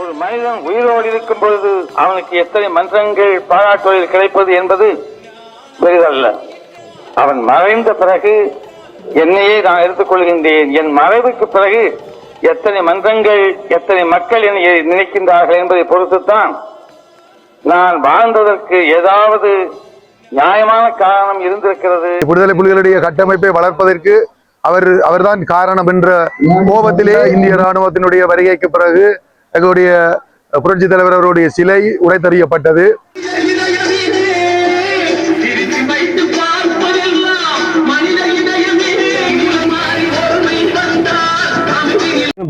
ஒரு மனிதன் உயிரோடு இருக்கும் பொழுது அவனுக்கு எத்தனை மன்றங்கள் பாராட்டுவதில் கிடைப்பது என்பது பெரிதல்ல. அவன் மறைந்த பிறகு என்னையே நான் எடுத்துக்கொள்கின்றேன் என் மறைவுக்கு பிறகு எத்தனை மன்றங்கள் எத்தனை மக்கள் என்னை நினைக்கின்றார்கள் என்பதை பொறுத்துத்தான் நான் வாழ்ந்ததற்கு ஏதாவது நியாயமான காரணம் இருந்திருக்கிறது. விடுதலை புலிகளுடைய கட்டமைப்பை வளர்ப்பதற்கு அவர் அவர்தான் காரணம் என்ற கோபத்திலே இந்திய ராணுவத்தினுடைய வருகைக்கு பிறகு எங்களுடைய புரட்சி தலைவர் அவருடைய சிலை உடைத்தறியப்பட்டது.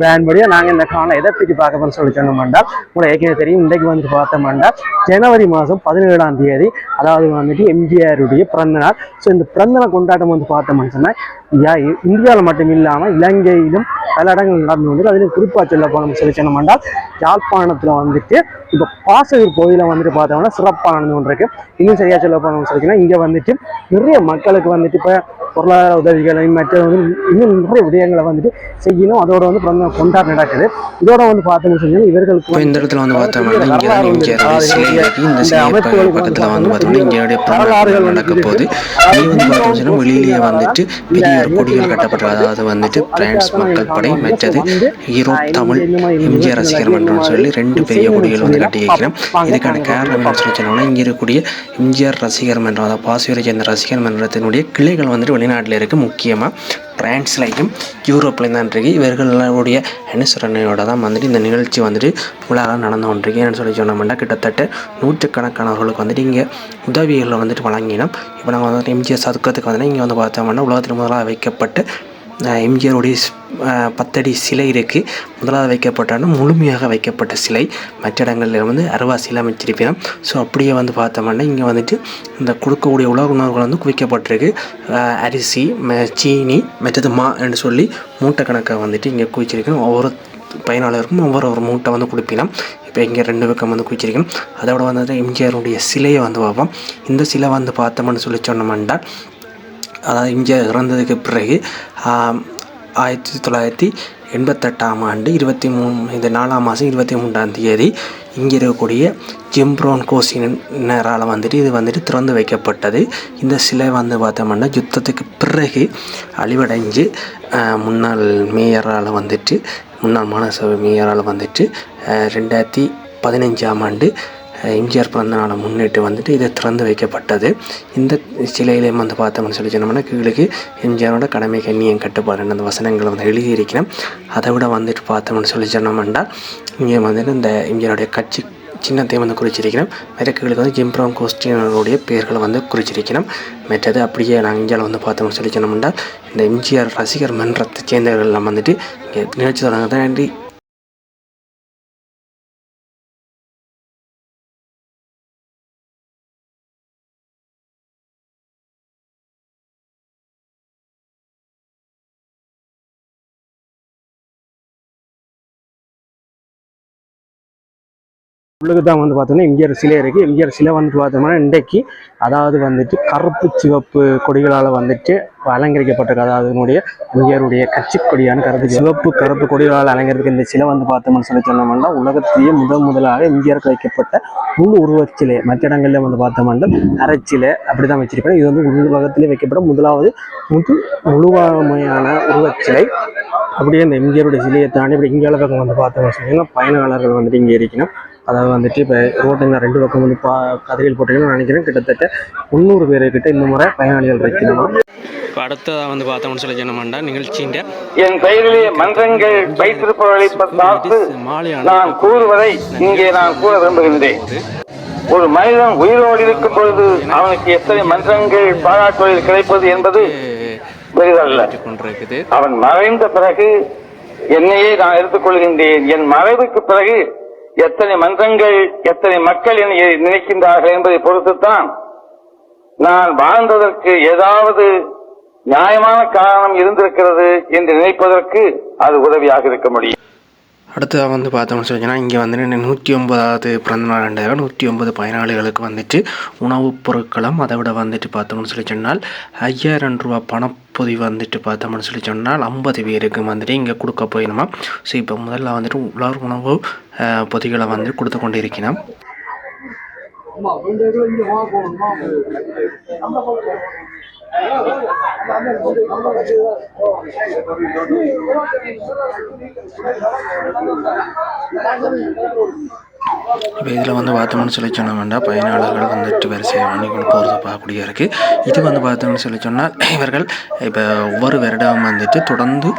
பேன் படியா நாங்கள் இந்த காலம் எதை பற்றி பார்க்க போறோம்னு சொல்லி சொன்னோம்டா உங்களை ஏற்கனவே தெரியும் இன்றைக்கு வந்துட்டு பார்த்தோம்டா ஜனவரி மாதம் பதினேழாம் தேதி அதாவது வந்துட்டு எம்ஜிஆருடைய பிறந்தநாள். ஸோ இந்த பிறந்தநாள் கொண்டாட்டம் வந்து பார்த்தோம்னு சொன்னால் இந்தியாவில் மட்டும் இல்லாமல் இலங்கையிலும் பல இடங்கள் நடந்து வந்து அதில் குறிப்பாக சொல்ல போனோம்னு சொல்லி சொன்னோம்டா யாழ்ப்பாணத்தில் வந்துட்டு இப்போ பாசகர் கோயிலை வந்துட்டு பார்த்தோம்னா சிறப்பானது ஒன்று இருக்குது இன்னும் சரியாக சொல்ல போனோம்னு சொல்லிச்சுன்னா இங்கே வந்துட்டு நிறைய மக்களுக்கு வந்துட்டு இப்போ பொருளாதார உதவிகளை மற்ற வந்து இன்னும் நிறைய விடயங்களை வந்துட்டு செய்யணும். அதோட வந்து பிறந்த கொண்டாட்டம் நடக்குது. இதோட வந்து பார்த்தோம்னு சொல்லி இவர்களுக்கு இந்த இடத்துல வந்து பார்த்தோம்னா அமைப்புகளுக்கு பக்கத்தில் வந்து பார்த்தோம்னா இங்கே பிறந்தநாள் நடக்க போகுது. இங்கே வந்து பார்த்தோம்னு சொன்னா வெளியிலேயே வந்துட்டு பெரிய ஒரு கொடிகள் கட்டப்பட்டு அதாவது வந்துட்டு பிரான்ஸ் மக்கள் படை மற்றது ஈரோ தமிழ் எம்ஜிஆர் ரசிகர் மன்றம்னு சொல்லி ரெண்டு பெரிய கொடிகள் வந்து கட்டி வைக்கிறோம் இதுக்கான காரணம் என்ன சொல்லி சொன்னோம்னா இங்கே இருக்கக்கூடிய எம்ஜிஆர் ரசிகர் மன்றம் அதாவது பாசுவரை சேர்ந்த ரசிகர் மன்றத்தினுடைய கிளைகள் வந்துட்டு வெளிநாட்டில் இருக்குது முக்கியமாக பிரான்ஸ்லையும் யூரோப்லையும் தான் இருக்குது இவர்களுடைய அனுசரணையோட தான் வந்துட்டு இந்த நிகழ்ச்சி வந்துட்டு உலகம் நடந்து கொண்டிருக்கு. என்னென்னு சொல்லி சொன்னோம்னா கிட்டத்தட்ட நூற்றுக்கணக்கானவர்களுக்கு வந்துட்டு இங்கே உதவிகளை வந்துட்டு வழங்கினோம். இப்போ நாங்கள் வந்துட்டு எம்ஜிஆர் சதுக்கத்துக்கு வந்து இங்கே வந்து பார்த்தோம்னா உலகத்தில் முதலாக வைக்கப்பட்டு எம்ஜிஆருடைய பத்தடி சிலை இருக்குது முதலாவது வைக்கப்பட்டாலும் முழுமையாக வைக்கப்பட்ட சிலை. மற்ற இடங்களில் வந்து அருவா சிலை அமைச்சிருப்பினோம் ஸோ அப்படியே வந்து பார்த்தோம்னா இங்கே வந்துட்டு இந்த கொடுக்கக்கூடிய உலக உணவுகள் வந்து குவிக்கப்பட்டிருக்கு. அரிசி சீனி மற்றது மா என்று சொல்லி மூட்டை கணக்காக வந்துட்டு இங்கே குவிச்சிருக்கணும் ஒவ்வொரு பயனாளருக்கும் ஒவ்வொரு ஒரு மூட்டை வந்து கொடுப்பினோம். இப்போ இங்கே ரெண்டு பக்கம் வந்து குவிச்சிருக்கணும் அதோட வந்து எம்ஜிஆருடைய சிலையை வந்து பார்ப்போம். இந்த சிலை வந்து பார்த்தோம்னு சொல்லி சொன்னோம்னா அதாவது இந்தியா இறந்ததுக்கு பிறகு ஆயிரத்தி தொள்ளாயிரத்தி எண்பத்தெட்டாம் ஆண்டு இருபத்தி மூணு இந்த நாலாம் மாதம் இருபத்தி மூன்றாம் தேதி இங்கே இருக்கக்கூடிய ஜிம்ப்ரோன் கோசினரால் வந்துட்டு இது வந்துட்டு திறந்து வைக்கப்பட்டது. இந்த சிலை வந்து பார்த்தோம்னா யுத்தத்துக்கு பிறகு அழிவடைஞ்சு முன்னாள் மேயரால் வந்துட்டு முன்னாள் மாநகரசபை மேயரால் வந்துட்டு ரெண்டாயிரத்தி பதினஞ்சாம் ஆண்டு எம்ஜிஆர் பிறந்த நாளை முன்னிட்டு வந்துட்டு இது திறந்து வைக்கப்பட்டது. இந்த சிலையிலையும் வந்து பார்த்தோம்னு சொல்லி சொன்னோம்னா கீழுக்கு எம்ஜிஆரோட கடமை கண்ணியம் கட்டுப்பாடு அந்த வசனங்களை வந்து எழுதியிருக்கிறேன் அதை விட வந்துட்டு பார்த்தோம்னு சொல்லி சொன்னோம்னா இங்கே வந்துட்டு இந்த எம்ஜிஆருடைய கட்சி சின்னத்தையும் வந்து குறிச்சிருக்கிறோம் மெரக்குகளுக்கு வந்து ஜிம்ப்ராம் கோஸ்டினருடைய பெயர்களை வந்து குறிச்சிருக்கிறோம் மற்றது அப்படியே நாங்கள் இந்தியாவில் வந்து பார்த்தோம்னு சொல்லி சொன்னோம்னா இந்த எம்ஜிஆர் ரசிகர் மன்றத்தை சேர்ந்தவர்கள் வந்துட்டு இங்கே நிகழ்ச்சி தொடங்க உள்ளுக்கு தான் வந்து பார்த்தோம்னா எம்ஜிஆர் சிலை இருக்குது எம்ஜிஆர் சிலை வந்துட்டு பார்த்தோம்னா இன்றைக்கு அதாவது வந்துட்டு கருப்பு சிவப்பு கொடிகளால் வந்துட்டு அலங்கரிக்கப்பட்டிருக்கு. அதாவது அதனுடைய எம்ஜிஆருடைய கட்சி கொடியான கருப்பு சிவப்பு கருப்பு கொடிகளால் அலங்கரிக்க இந்த சிலை வந்து பார்த்தோம்னு சொல்லி சொன்னோம்னா உலகத்திலேயே முதல் முதலாக எம்ஜிஆருக்கு வைக்கப்பட்ட முழு உருவச்சிலை மற்ற இடங்களில் வந்து பார்த்தோம்னா அரைச்சிலை அப்படி தான் வச்சிருப்பேன் இது வந்து உலகத்திலே வைக்கப்பட்ட முதலாவது முழு முழுவாமையான உருவச்சிலை அப்படியே இந்த எம்ஜிஆருடைய சிலையை தாண்டி இப்படி இங்கே பக்கம் வந்து பார்த்தோம்னு சொன்னீங்கன்னா பயனாளர்கள் வந்துட்டு இங்கே இருக்கணும். அதாவது வந்துட்டு இப்போ ரோட்டுங்க ரெண்டு பக்கம் வந்து பா கதிரில் போட்டீங்கன்னு நினைக்கிறேன். கிட்டத்தட்ட முந்நூறு பேருக்கிட்ட இந்த முறை பயனாளிகள் இருக்கணும் இப்போ அடுத்ததாக வந்து பார்த்தோம்னு சொல்லி சொன்னோம்னா நிகழ்ச்சியின் என் பெயரிலே மன்றங்கள் வைத்திருப்பவர்களை பார்த்து நான் கூறுவதை இங்கே நான் கூற விரும்புகின்றேன். ஒரு மனிதன் உயிரோடு இருக்கும் பொழுது அவனுக்கு எத்தனை மன்றங்கள் பாராட்டுவதில் கிடைப்பது என்பது பெரிதல்ல. அவன் மறைந்த பிறகு என்னையே நான் எடுத்துக்கொள்கின்றேன். என் மறைவுக்கு பிறகு எத்தனை மன்றங்கள் எத்தனை மக்கள் என்னை நினைக்கின்றார்கள் என்பதை பொறுத்துத்தான் நான் வாழ்ந்ததற்கு ஏதாவது நியாயமான காரணம் இருந்திருக்கிறது என்று நினைப்பதற்கு அது உதவியாக இருக்க முடியும். அடுத்ததாக வந்து பார்த்தோம்னு சொன்னால் இங்கே வந்துட்டு நூற்றி ஒன்பதாவது பிறந்தநாள் ஆண்டாக நூற்றி ஒன்பது பயனாளிகளுக்கு வந்துட்டு உணவுப் பொருட்களும் அதை விட வந்துட்டு பார்த்தோம்னு சொல்லி சொன்னால் ஐயாயிரம் ரூபா பணப்பொதி வந்துட்டு பார்த்தோம்னு சொல்லி சொன்னால் ஐம்பது பேருக்கு வந்துட்டு இங்கே கொடுக்க போயிடுமா ஸோ இப்போ முதல்ல வந்துட்டு உலர் உணவு பொதிகளை வந்து கொடுத்து கொண்டு இருக்கிறோம் இப்போ இதில் வந்து பார்த்தோம்னு சொல்லி சொன்னோம்னா பயனாளர்கள் வந்துட்டு வரிசையை பண்ணி கொண்டு போகிறத பார்க்கக்கூடிய இருக்குது இது வந்து பார்த்தோம்னு சொல்லி சொன்னால் இவர்கள் இப்போ ஒவ்வொரு வருடம் வந்துட்டு தொடர்ந்து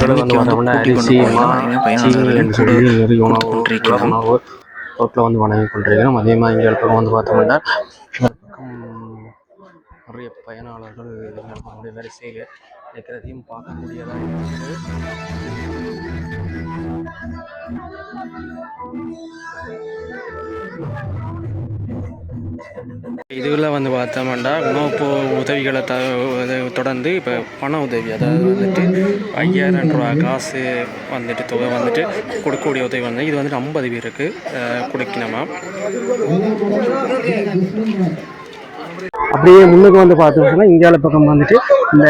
எண்ணிக்கை வந்து கூட்டிக் கொண்டு போகலாம் அதே பயனாளர்களையும் கூட கொடுத்து கொண்டிருக்கிறோம் ரோட்டில் வந்து வணங்கி கொண்டிருக்கிறோம். அதே மாதிரி இங்கே வந்து பார்த்தோம்னா நிறைய பயனாளர்கள் நம்முடைய வரிசையில் இருக்கிறதையும் பார்க்கக்கூடியதாக இருக்குது. இதுவில் வந்து பார்த்தோம்னா உணவு உதவிகளை த தொடர்ந்து இப்போ பண உதவி அதாவது வந்துட்டு ஐயாயிரம் ரூபா காசு வந்துட்டு தொகை வந்துட்டு கொடுக்கக்கூடிய உதவி வந்து இது வந்துட்டு ஐம்பது பேருக்கு கொடுக்கணுமா? அப்படியே முன்னுக்கு வந்து பார்த்தோம்னா இந்தியாவில் பக்கம் வந்துட்டு இந்த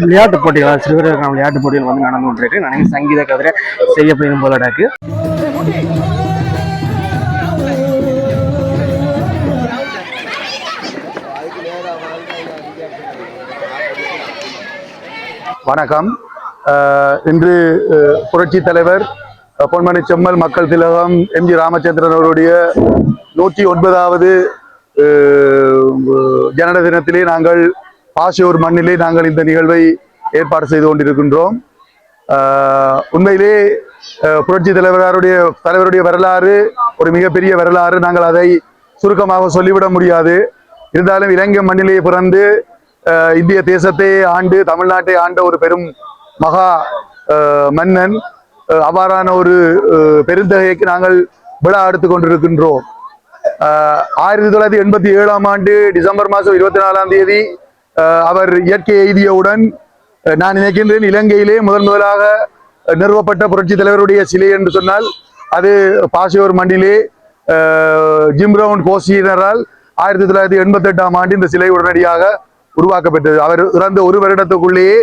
விளையாட்டு போட்டிகள் அதாவது சிறுவர்களுக்கான விளையாட்டு போட்டிகள் வந்து நடந்து கொண்டிருக்கு. நிறைய சங்கீத கதிரை செய்ய போயிடும் போல இருக்கு. வணக்கம். இன்று புரட்சி தலைவர் பொன்மணி செம்மல் மக்கள் திலகம் எம்ஜி ராமச்சந்திரன் அவருடைய நூற்றி ஒன்பதாவது ஜனன தினத்திலே நாங்கள் பாசியூர் மண்ணிலே நாங்கள் இந்த நிகழ்வை ஏற்பாடு செய்து கொண்டிருக்கின்றோம். உண்மையிலே புரட்சி தலைவருடைய தலைவருடைய வரலாறு ஒரு மிகப்பெரிய வரலாறு. நாங்கள் அதை சுருக்கமாக சொல்லிவிட முடியாது. இருந்தாலும் இலங்கை மண்ணிலே பிறந்து இந்திய தேசத்தை ஆண்டு தமிழ்நாட்டை ஆண்ட ஒரு பெரும் மகா மன்னன் அவ்வாறான ஒரு பெருந்தகைக்கு நாங்கள் விழா எடுத்துக் கொண்டிருக்கின்றோம். ஆயிரத்தி தொள்ளாயிரத்தி எண்பத்தி ஏழாம் ஆண்டு டிசம்பர் மாதம் இருபத்தி நாலாம் தேதி அவர் இயற்கை எய்தியவுடன் நான் நினைக்கின்றேன் இலங்கையிலே முதன் முதலாக நிறுவப்பட்ட புரட்சி தலைவருடைய சிலை என்று சொன்னால் அது பாசியோர் மண்ணிலே ஜிம்ரவுன் கோசியினரால் ஆயிரத்தி தொள்ளாயிரத்தி எண்பத்தி எட்டாம் ஆண்டு இந்த சிலை உடனடியாக உருவாக்கப்பட்டது. அவர் இறந்த ஒரு வருடத்துக்குள்ளேயே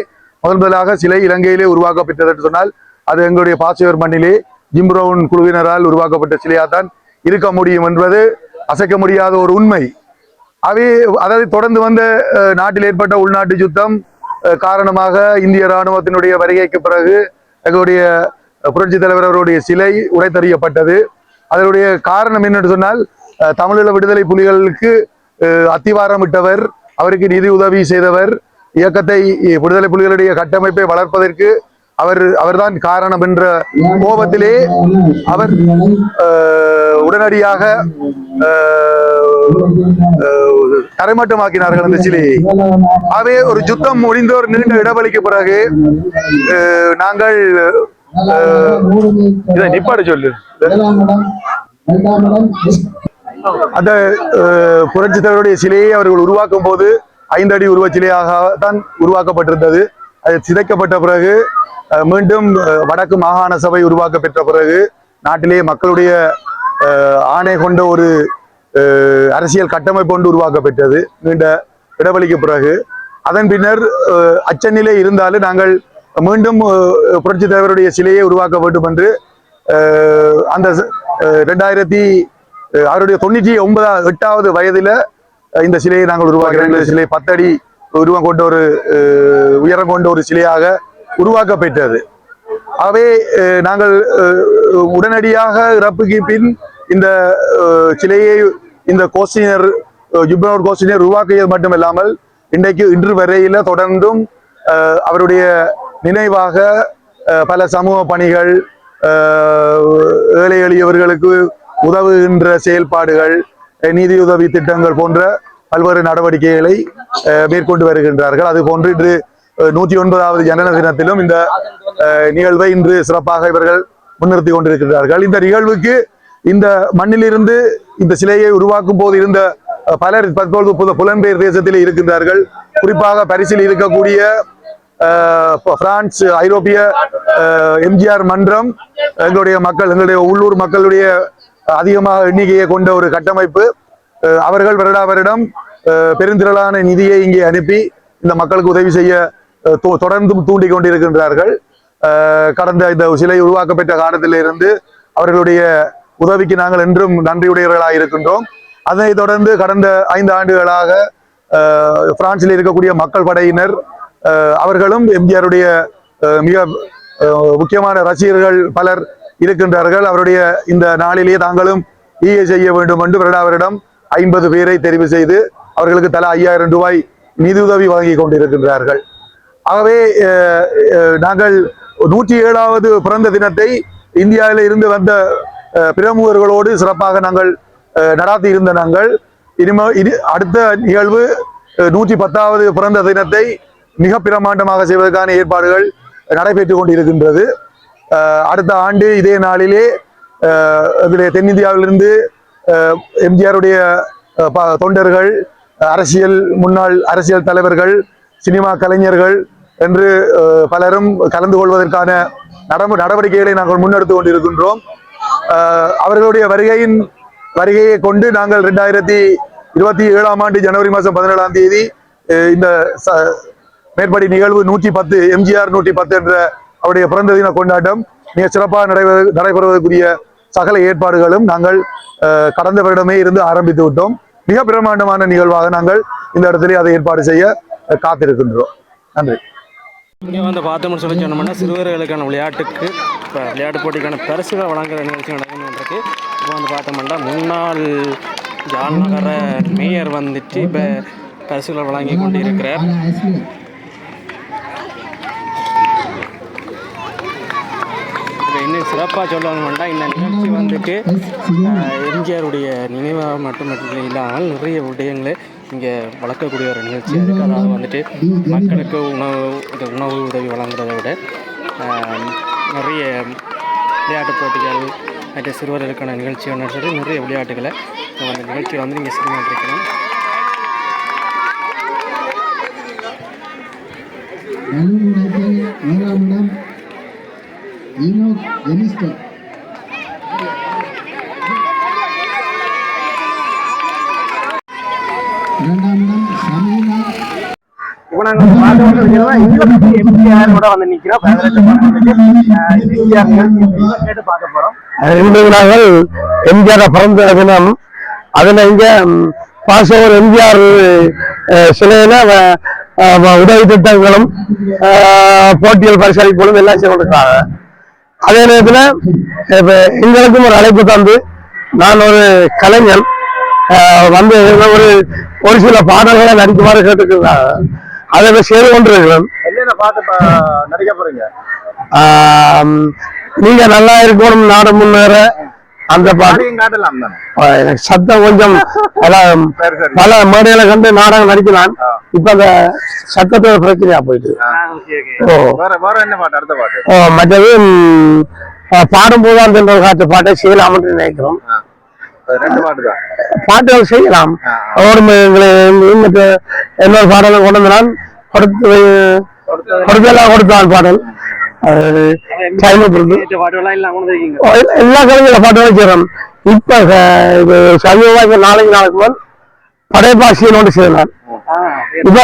முதன் முதலாக சிலை இலங்கையிலே உருவாக்கப்பட்டது என்று சொன்னால் அது எங்களுடைய பாசியோர் மண்ணிலே ஜிம்ரவுன் குழுவினரால் உருவாக்கப்பட்ட சிலையாத்தான் இருக்க முடியும் என்பது அசைக்க முடியாத ஒரு உண்மை. அவை அதாவது தொடர்ந்து வந்த நாட்டில் ஏற்பட்ட உள்நாட்டு யுத்தம் அஹ், காரணமாக இந்திய ராணுவத்தினுடைய வருகைக்கு பிறகு எங்களுடைய புரட்சி தலைவர் அவருடைய சிலை உடைத்தறியப்பட்டது. அதனுடைய காரணம் என்னென்று சொன்னால் அஹ், தமிழீழ விடுதலை புலிகளுக்கு அஹ், அத்திவாரமிட்டவர் அவருக்கு நிதி உதவி செய்தவர் இயக்கத்தை விடுதலை புலிகளுடைய கட்டமைப்பை வளர்ப்பதற்கு அவர் அவர்தான் காரணம் என்ற கோபத்திலே அவர் ஆஹ் உடனடியாக தரைமட்டமாக்கினார்கள் அந்த சிலையை ஆகவே ஒரு யுத்தம் முடிந்த ஒரு நீண்ட இடைவெளிக்கு பிறகு நாங்கள் இதை நிப்பாடு சொல்லு. அந்த புரட்சி தலைவருடைய சிலையை அவர்கள் உருவாக்கும் போது ஐந்து அடி உருவச் சிலையாக தான் உருவாக்கப்பட்டிருந்தது. அது சிதைக்கப்பட்ட பிறகு மீண்டும் வடக்கு மாகாண சபை உருவாக்க பெற்ற பிறகு நாட்டிலேயே மக்களுடைய ஆணை கொண்ட ஒரு அரசியல் கட்டமைப்பு ஒன்று உருவாக்கப்பட்டது. நீண்ட இடைவெளிக்கு பிறகு. அதன் பின்னர் அச்சநிலை இருந்தாலும் நாங்கள் மீண்டும் புரட்சி தலைவருடைய சிலையை உருவாக்க வேண்டும் என்று அந்த ரெண்டாயிரத்தி அவருடைய தொண்ணூற்றி ஒன்பதாவது எட்டாவது வயதில இந்த சிலையை நாங்கள் உருவாக்கிறோம். இந்த சிலை பத்தடி உருவம் கொண்ட ஒரு அஹ், உயரம் கொண்ட ஒரு சிலையாக உருவாக்கப்பட்டது. ஆகவே நாங்கள் உடனடியாக இறப்புக்கு பின் இந்த சிலையை இந்த கோஸ்டினர் ஜுப்னோர் கோஸ்டினர் உருவாக்கியது மட்டுமில்லாமல் இன்றைக்கு இன்று வரையில தொடர்ந்தும் அவருடைய நினைவாக பல சமூக பணிகள் ஏழை எளியவர்களுக்கு உதவுகின்ற செயல்பாடுகள் நிதியுதவி திட்டங்கள் போன்ற பல்வேறு நடவடிக்கைகளை மேற்கொண்டு வருகின்றார்கள். அது போன்று இன்று நூற்றி ஒன்பதாவது ஜனன தினத்திலும் இந்த நிகழ்வை இன்று சிறப்பாக இவர்கள் முன்னிறுத்தி கொண்டிருக்கிறார்கள் இந்த நிகழ்வுக்கு இந்த மண்ணிலிருந்து இந்த சிலையை உருவாக்கும் போது இருந்த பலர் தற்பொழுது புல- புலம்பெயர் தேசத்தில் இருக்கின்றார்கள். குறிப்பாக பரிசில் இருக்கக்கூடிய பிரான்ஸ் ஐரோப்பிய எம்ஜிஆர் மன்றம் எங்களுடைய மக்கள் எங்களுடைய உள்ளூர் மக்களுடைய அதிகமாக எண்ணிக்கையை கொண்ட ஒரு கட்டமைப்பு. அவர்கள் வருடா வருடம் பெருந்திரளான நிதியை இங்கே அனுப்பி இந்த மக்களுக்கு உதவி செய்ய தொடர்ந்தும் தூண்டி கொண்டிருக்கின்றார்கள். கடந்த இந்த சிலை உருவாக்கப்பட்ட காலத்திலிருந்து அவர்களுடைய உதவிக்கு நாங்கள் என்றும் நன்றியுடையவர்களாக இருக்கின்றோம். அதனைத் தொடர்ந்து கடந்த ஐந்து ஆண்டுகளாக அஹ், பிரான்சில் இருக்கக்கூடிய மக்கள் படையினர் அவர்களும் எம்ஜிஆருடைய மிக முக்கியமான ரசிகர்கள் பலர் இருக்கின்றார்கள். அவருடைய இந்த நாளிலேயே தாங்களும் ஈகை செய்ய வேண்டும் என்று வருடா வருடம் ஐம்பது பேரை தெரிவு செய்து அவர்களுக்கு தலா ஐயாயிரம் ரூபாய் நிதியுதவி வழங்கி கொண்டிருக்கின்றார்கள். ஆகவே அஹ், அஹ், நாங்கள் நூற்றி ஏழாவது பிறந்த தினத்தை இந்தியாவில் இருந்து வந்த பிரமுகர்களோடு சிறப்பாக நாங்கள் அஹ், நடாத்தி இருந்த நாங்கள். இனிமே இனி அடுத்த நிகழ்வு நூற்றி பத்தாவது பிறந்த தினத்தை மிக பிரமாண்டமாக செய்வதற்கான ஏற்பாடுகள் நடைபெற்றுக் கொண்டிருக்கின்றது. அஹ், அடுத்த ஆண்டு இதே நாளிலே எங்களுடைய தென்னிந்தியாவிலிருந்து அஹ், எம்ஜிஆருடைய ப- தொண்டர்கள் அரசியல் முன்னாள் அரசியல் தலைவர்கள் சினிமா கலைஞர்கள் என்று பலரும் கலந்து கொள்வதற்கான நடவடிக்கைகளை நாங்கள் முன்னெடுத்து கொண்டிருக்கின்றோம். அவர்களுடைய வருகையின் வருகையை கொண்டு நாங்கள் ரெண்டாயிரத்தி இருபத்தி ஏழாம் ஆண்டு ஜனவரி மாதம் பதினேழாம் தேதி இந்த மேற்படி நிகழ்வு நூற்றி பத்து எம்ஜிஆர் நூற்றி பத்து என்ற அவருடைய பிறந்த தின கொண்டாட்டம் மிக சிறப்பாக நடைபெற நடைபெறுவதற்குரிய சகல ஏற்பாடுகளும் நாங்கள் அஹ், கடந்த வருடமே இருந்து ஆரம்பித்து விட்டோம். மிக பிரமாண்டமான நிகழ்வாக நாங்கள் இந்த இடத்திலே அதை ஏற்பாடு செய்ய காத்திருக்கின்றோம். நன்றி. இங்கே வந்து பார்த்தோம்னு சொல்லி சொன்னோம்னா சிறுவர்களுக்கான விளையாட்டுக்கு இப்போ விளையாட்டு போட்டிக்கான பரிசுகள் வழங்குற நிகழ்ச்சி நடக்கணுன்றது இப்போ வந்து பார்த்தோம்னா முன்னாள் ஜான்நகர மேயர் வந்துட்டு இப்போ பரிசுகளை வழங்கி கொண்டிருக்கிறார். இன்னும் சிறப்பாக சொல்லணும்னா இந்த நிகழ்ச்சி வந்துட்டு எம்ஜிஆருடைய நினைவாக மட்டும் இல்லாமல் நிறைய விடயங்களை இங்கே வளர்க்கக்கூடிய ஒரு நிகழ்ச்சி இருக்குது அதாவது வந்துட்டு மக்களுக்கு உணவு உணவு உதவி வழங்குறதை விட நிறைய விளையாட்டுப் போட்டிகள் மற்ற சிறுவர்களுக்கான நிகழ்ச்சிகள் நடத்துறது நிறைய விளையாட்டுகளை அந்த நிகழ்ச்சியை வந்து நீங்கள் செய்யணும் நலுமுனைப்பில் இடம் ஈனோக் இரண்டாம் நாங்கள் வந்து நிற்கிறோம் எம்ஜிஆர் பார்க்க போகிறோம் இன்று நாங்கள் எம்ஜிஆர் பிறந்த தினம் அதில் இங்க பாசவர் எம்ஜிஆர் சிலையில உதவி திட்டங்களும் போட்டியல் போட்டிகள் பரிசளிப்புகளும் எல்லாம் செய்து கொண்டிருக்காங்க அதே நேரத்தில் இப்போ எங்களுக்கும் ஒரு அழைப்பு தந்து நான் ஒரு கலைஞன் வந்து ஒரு ஒரு சில பாடல்களை நடிக்குமாறு கேட்டுக்கிறாங்க அதை செய்து கொண்டிருக்கிறேன் என்னென்ன பார்த்து நடிக்க போறீங்க? நீங்க நல்லா இருக்கணும் நாடு முன்னேற. அந்த பாட்டு எனக்கு சத்தம் கொஞ்சம் அதான் பல மேடையில கண்டு நாடகம் நடிக்கலாம் இப்ப அந்த சத்தத்தோட பிரச்சனையா போயிட்டு. ஓ. பாட்டு பாட்டு? மற்றது ம், ஆஹ் பாடும் போதான் தென்ற காற்று பாட்டை செய்யலாம் என்று நினைக்கிறோம். பாட்டு பாட்டுகள் செய்யலாம். மற்ற இன்னொரு பாடலை கொண்டு வந்து நான் கொடுத்து கொடுத்தெல்லாம் கொடுத்தான் பாடல். டைம் எல்லா- கலைஞர பாட்டு வச்சுக்கிறோம் இப்ப அஹ், இது சமீபமா இப்ப நாளைக்கு நாளைக்கு முதல் படைப்பாசியனோடு செய்யலாம் இப்ப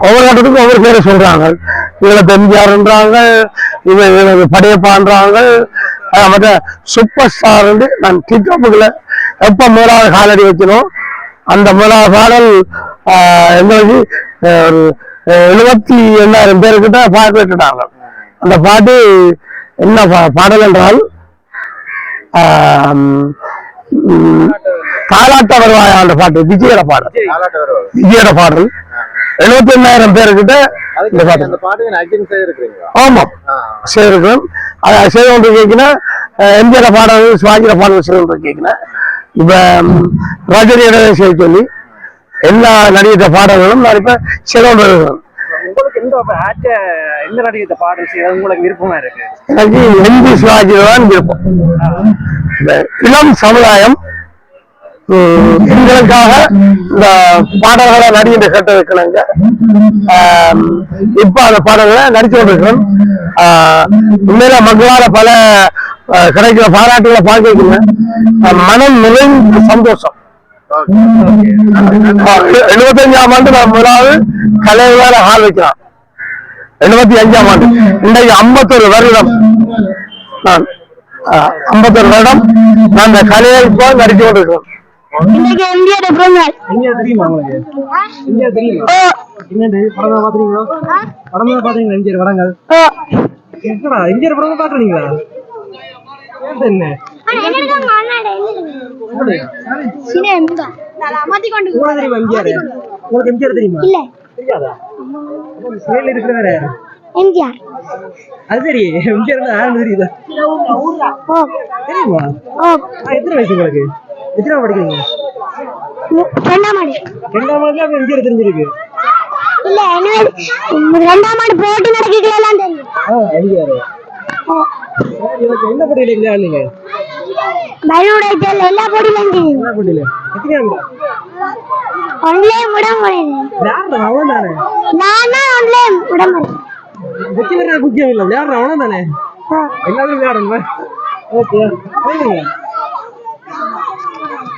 ஒவ்வொரு கட்டத்துக்கும் ஒவ்வொரு பேரை சொல்றாங்க. இதுல பெம்ஜிஆர்ன்றாங்க இது இது படையப்பான்றாங்க மற்ற சூப்பர் ஸ்டார் நான் டிக்டாப்புக்குள்ள எப்ப முதலாவது காலடி வைக்கணும் அந்த முதலாவது பாடல் ஆஹ், எங்களுக்கு ஒரு எழுபத்தி எண்ணாயிரம் பேருக்கிட்ட பாட்டு விட்டுட்டாங்க அந்த பாட்டு என்ன பாடல் என்றால் தாலாட்ட வருவாயா அந்த பாட்டு? விஜயோட பாடல். விஜயோட பாடல். எழுபத்தி எண்ணாயிரம் பேருக்கிட்ட இந்த பாட்டு. ஆமாம் செய்திருக்கிறோம் அதை செய்து கொண்டு கேட்கினா எம்ஜிஆர் பாடல் சிவாஜியோட பாடல் செய்து கொண்டு கேட்கினா இப்ப ரஜினியோட செய்ய சொல்லி எல்லா நடிகர் பாடல்களும் நான் இப்ப உங்களுக்கு எந்த ஆட்ட எந்த நடிகை பாடல் உங்களுக்கு விருப்பமா இருக்கு? எனக்கு எம்பி சிவாஜி தான் விருப்பம். இளம் சமுதாயம் எங்களுக்காக இந்த பாடல்களை நடிகின்ற கேட்டு வைக்கணுங்க. ஆம், இப்ப அந்த பாடல்களை நடிச்சு கொண்டிருக்கிறோம். உண்மையில மக்களால பல கிடைக்கிற பாராட்டுகளை பார்க்கல மனம் நிறைந்த சந்தோஷம். எழுபத்தஞ்சாம் ஆண்டு நான் முதலாவது கலைவார ஹால் வைக்கிறான். எழுபத்தி அஞ்சாம் ஆண்டு. இன்றைக்கு ஐம்பத்தொரு வருடம் நான் ஐம்பத்தொரு வருடம் நான் இந்த கலையை இப்போ நடித்து கொண்டிருக்கிறோம் இன்னைக்கு இந்தியா தெரியுமா உங்களுக்கு? இந்தியா தெரியுமா? என்னண்டு படம் தான் பாத்துறீங்களா படம் தான் பாத்தீங்களா எம்ஜிஆர் படங்கள் என்னடா எம்ஜிஆர் படம் பாக்குறீங்களா என்ன மாத்திக்கொண்டு உங்களுக்கு தெரியுமா எம்ஜிஆர் தெரியுமா தெரியாதா சிலையில இருக்கிற வேற யாரு? எம்ஜிஆர் அது சரி எம்ஜிஆர் யாருன்னு தெரியுதா தெரியுமா எத்தனை வயசு உங்களுக்கு எத்தனை படிக்கிறீங்க ரெண்டாம் ஆண்டு ரெண்டாம் ஆண்டுல அப்ப எம்ஜிஆர் தெரிஞ்சிருக்கு இல்ல ரெண்டாம் போட்டி தெரியும் எம்ஜிஆர் என்ன போட்டியில இல்லையா நீங்க பலூனுடைய தேர்ல எல்லா போட்டியிலும் தெரியும் என்ன போட்டியில? எத்தனை ஆண்டு ஒன்லே முடமுறையில் யாரு அவன் தானே? நான் ஒன்லே முடமுறை வெற்றி முக்கியம் இல்ல விளையாடுற அவனும் தானே? எல்லாரும் விளையாடணும்? ஓகே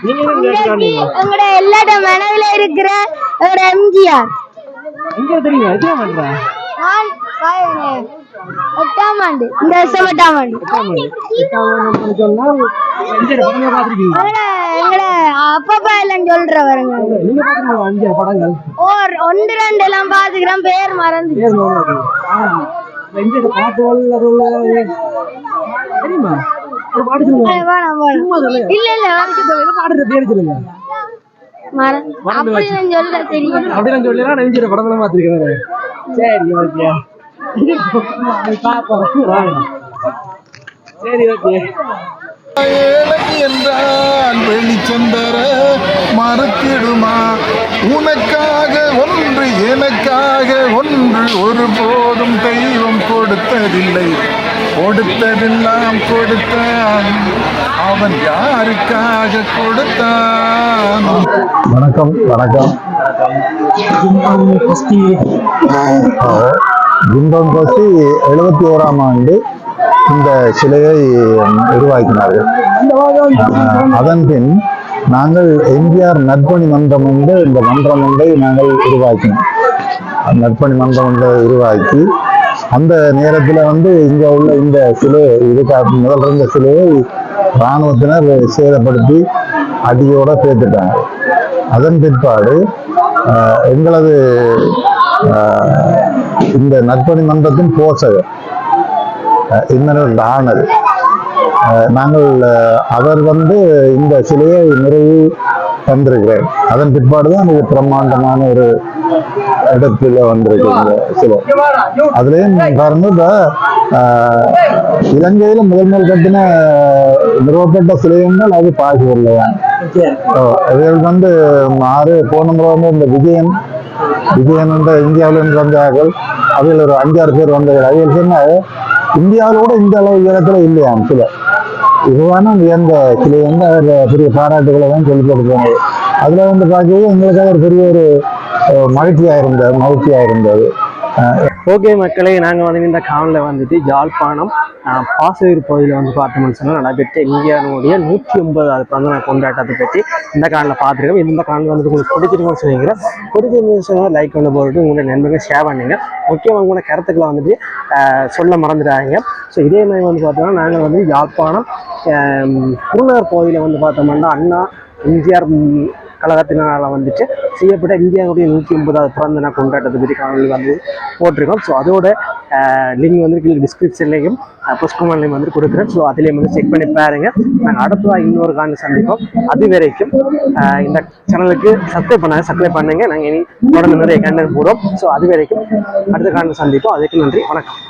உங்களோட எல்லாட மனதில இருக்கிற ஒரு எம்ஜிஆர். எங்க தெரியுமா? எத்தனை பண்றா எட்டாம் ஆண்டு இந்த வருஷம் எட்டாம் ஆண்டு எங்கட அப்பப்பா எல்லாம் படங்கள் ஓர் ஒன்று ரெண்டு எல்லாம் பாத்துக்கிறேன் பேர் மறந்து தெரியுமா இல்ல இல்ல பாடுற பேர் சொல்லுங்க மறந்து தெரியும் சொல்லலாம் சரி ஓகே. சரி ஓகே ஏழை என்றால் வெளிச்சம் தர மறுத்திடுமா? உனக்காக ஒன்று எனக்காக ஒன்று ஒருபோதும் தெய்வம் கொடுத்ததில்லை. கொடுத்ததெல்லாம் கொடுத்தான். அவன் யாருக்காக கொடுத்தான்? வணக்கம் வணக்கம். பிம்பம் கோஷ்டி எழுபத்தி ஓராம் ஆண்டு இந்த சிலையை உருவாக்கினார்கள். அதன் பின் நாங்கள் எம்ஜிஆர் நற்பணி மன்றம் என்று இந்த மன்றம் ஒன்றை நாங்கள் உருவாக்கினோம். நற்பணி மன்றம் ஒன்றை உருவாக்கி அந்த நேரத்தில் வந்து இங்கே உள்ள இந்த சிலை இதுக்கு முதல் இருந்த சிலையை இராணுவத்தினர் சேதப்படுத்தி அடியோட சேர்த்துட்டாங்க. அதன் பிற்பாடு எங்களது இந்த நற்பணி மன்றத்தின் போசகர் அஹ் இன்னொரு அஹ் நாங்கள் அவர் வந்து இந்த சிலையை நிறைவு தந்திருக்கிறார் அதன் பிற்பாடு தான் இது பிரம்மாண்டமான ஒரு இடத்துல வந்திருக்கு இந்த சிலை. அதுலயும் பாருங்க இப்ப இலங்கையில முதல் முதல் கட்டின நிறுவப்பட்ட சிலையங்கள் அது பாசிபுரில் தான் இவர்கள் வந்து ஆறு போன முறை வந்து இந்த விஜயன் இது என்னென்ற இந்தியாவிலிருந்து வந்தார்கள் அவையில் ஒரு அஞ்சாறு பேர் வந்தார்கள் அவைகள் சொன்ன இந்தியாவிலோட இந்த அளவு உயரத்துல இல்லையாம் சில. இதுவான உயர்ந்த சிலை வந்து அவர் பெரிய பாராட்டுகளை தான் சொல்லி கொடுத்தாங்க அதுல வந்து பார்க்கவே எங்களுக்காக ஒரு பெரிய ஒரு மகிழ்ச்சியாக மகிழ்ச்சியா இருந்தது மகிழ்ச்சியாக இருந்தது. ஓகே மக்களே நாங்கள் வந்து இந்த காவலில் வந்துட்டு யாழ்ப்பாணம் ஆஹ், பகுதியில் வந்து பார்த்தோம்னு சொன்னால் நடைபெற்ற இந்தியாவுடைய நூற்றி ஒன்பதாவது பிறந்த கொண்டாட்டத்தை பற்றி இந்த காலில் பார்த்துருக்கோம். இந்த காலில் வந்துட்டு உங்களுக்கு பிடிச்சிருக்கோம்னு சொல்லிக்கிறேன். பிடிச்சிருந்து சொன்னால் லைக் பண்ண போட்டு உங்களோட நண்பர்கள் ஷேர் பண்ணுங்க. முக்கியமாக உங்களோட கருத்துக்களை வந்துட்டு சொல்ல மறந்துடாதீங்க. ஸோ இதே மாதிரி வந்து பார்த்தோம்னா நாங்கள் வந்து யாழ்ப்பாணம் குருநகர் பகுதியில் வந்து பார்த்தோம்னா அண்ணா எம்ஜிஆர் கழகத்தினால வந்துட்டு செய்யப்பட்ட இந்தியாவுடைய நூற்றி ஐம்பதாவது பிறந்த நாள் கொண்டாட்டத்தை பற்றி காணொலி வந்து போட்டிருக்கோம். ஸோ அதோட லிங்க் வந்து கீழே டிஸ்கிரிப்ஷன்லேயும் புஷ்கமாலையும் வந்து கொடுக்குறேன். ஸோ அதுலேயும் வந்து செக் பண்ணி பாருங்க. நாங்கள் அடுத்ததாக இன்னொரு காணொலி சந்திப்போம். அது வரைக்கும் இந்த சேனலுக்கு சப்ஸ்கிரைப் பண்ணாங்க சப்ஸ்கிரைப் பண்ணுங்க. நாங்கள் இனி தொடர்ந்து நிறைய கண்டென்ட் போகிறோம் ஸோ அது வரைக்கும் அடுத்த காணொலி சந்திப்போம். அதுக்கு நன்றி. வணக்கம்.